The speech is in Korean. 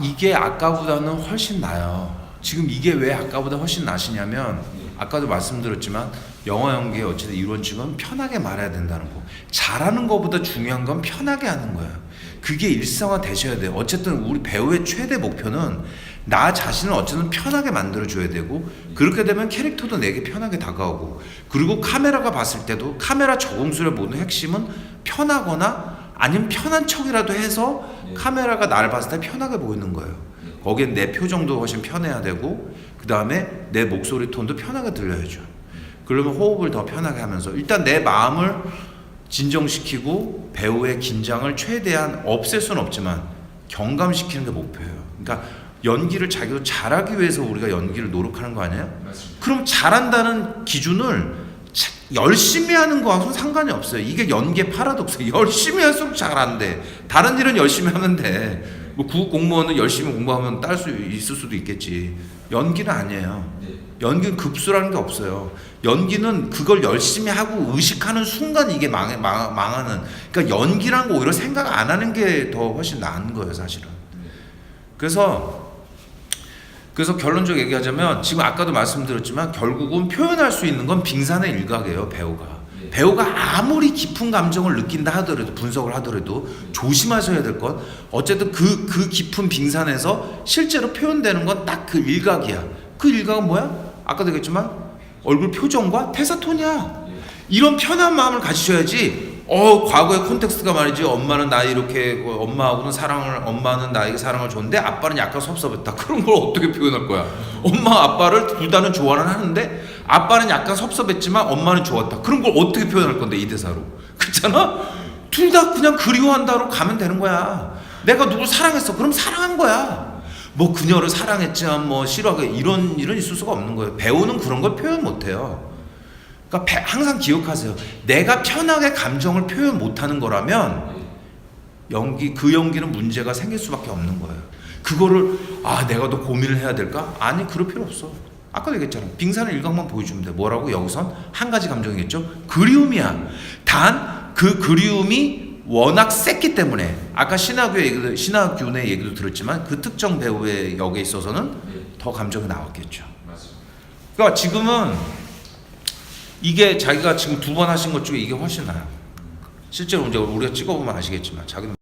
이게 아까보다는 훨씬 나요. 지금 이게 왜 아까보다 훨씬 나시냐면 아까도 말씀드렸지만 영화 연기의 어쨌든 이론칙은 편하게 말해야 된다는 거. 잘하는 것보다 중요한 건 편하게 하는 거예요. 그게 일상화 되셔야 돼요. 어쨌든 우리 배우의 최대 목표는 나 자신을 어쨌든 편하게 만들어 줘야 되고 그렇게 되면 캐릭터도 내게 편하게 다가오고 그리고 카메라가 봤을 때도 카메라 적응술의 모든 핵심은 편하거나 아니면 편한 척이라도 해서 네. 카메라가 나를 봤을 때 편하게 보이는 거예요. 네. 거기엔 내 표정도 훨씬 편해야 되고 그 다음에 내 목소리 톤도 편하게 들려야죠. 그러면 호흡을 더 편하게 하면서 일단 내 마음을 진정시키고 배우의 긴장을 최대한 없앨 수는 없지만 경감시키는 게 목표예요. 그러니까 연기를 자기도 잘하기 위해서 우리가 연기를 노력하는 거 아니에요? 맞습니다. 그럼 잘한다는 기준을 자- 열심히 하는 거하고는 상관이 없어요. 이게 연기의 파라독스예요. 열심히 할수록 잘한대. 다른 일은 열심히 돼. 뭐 구급 공무원은 열심히 공부하면 딸 수 있을 수도 있겠지. 연기는 아니에요. 네. 연기는 급수라는 게 없어요. 연기는 그걸 열심히 하고 의식하는 순간 이게 망, 망, 망하는. 그러니까 연기란 거 오히려 생각 안 하는 게 더 훨씬 나은 거예요, 사실은. 그래서 그래서 결론적으로 얘기하자면 지금 아까도 말씀드렸지만 결국은 표현할 수 있는 건 빙산의 일각이에요 배우가 네. 배우가 아무리 깊은 감정을 느낀다 하더라도 분석을 하더라도 조심하셔야 될 건 어쨌든 그그 깊은 빙산에서 실제로 표현되는 건 딱 그 일각이야 그 일각은 뭐야 아까도 얘기했지만 얼굴 표정과 태사톤이야 예. 이런 편한 마음을 가지셔야지 어 과거의 콘텍스트가 말이지 엄마는 나 이렇게 어, 엄마하고는 사랑을 엄마는 나에게 사랑을 줬는데 아빠는 약간 섭섭했다. 그런 걸 어떻게 표현할 거야? 엄마 아빠를 둘 다는 좋아는 하는데 아빠는 약간 섭섭했지만 엄마는 좋았다. 그런 걸 어떻게 표현할 건데 이 대사로? 그렇잖아? 둘 다 그냥 그리워한다로 가면 되는 거야. 내가 누굴 사랑했어? 그럼 사랑한 거야. 뭐 그녀를 사랑했지만 뭐 싫어하게 이런 일은 있을 수가 없는 거예요. 배우는 그런 걸 표현 못해요 그러니까 배- 항상 기억하세요. 내가 편하게 감정을 표현 못하는 거라면 네. 연기 그 연기는 문제가 생길 수밖에 없는 거예요. 그거를 아 내가 더 고민을 해야 될까? 아니 그럴 필요 없어. 아까 얘기했잖아. 빙산의 일각만 보여주면 돼. 뭐라고 여기선 한 가지 감정이겠죠. 그리움이야. 단 그 그리움이 워낙 셌기 때문에 아까 신하규의 얘기도 신하균의 얘기도 들었지만 그 특정 배우의 역에 있어서는 네. 더 감정이 나왔겠죠. 그러니까 지금은 이게 자기가 지금 두 번 하신 것 중에 이게 훨씬 나아요. 실제로 이제 우리가 찍어보면 아시겠지만 자기는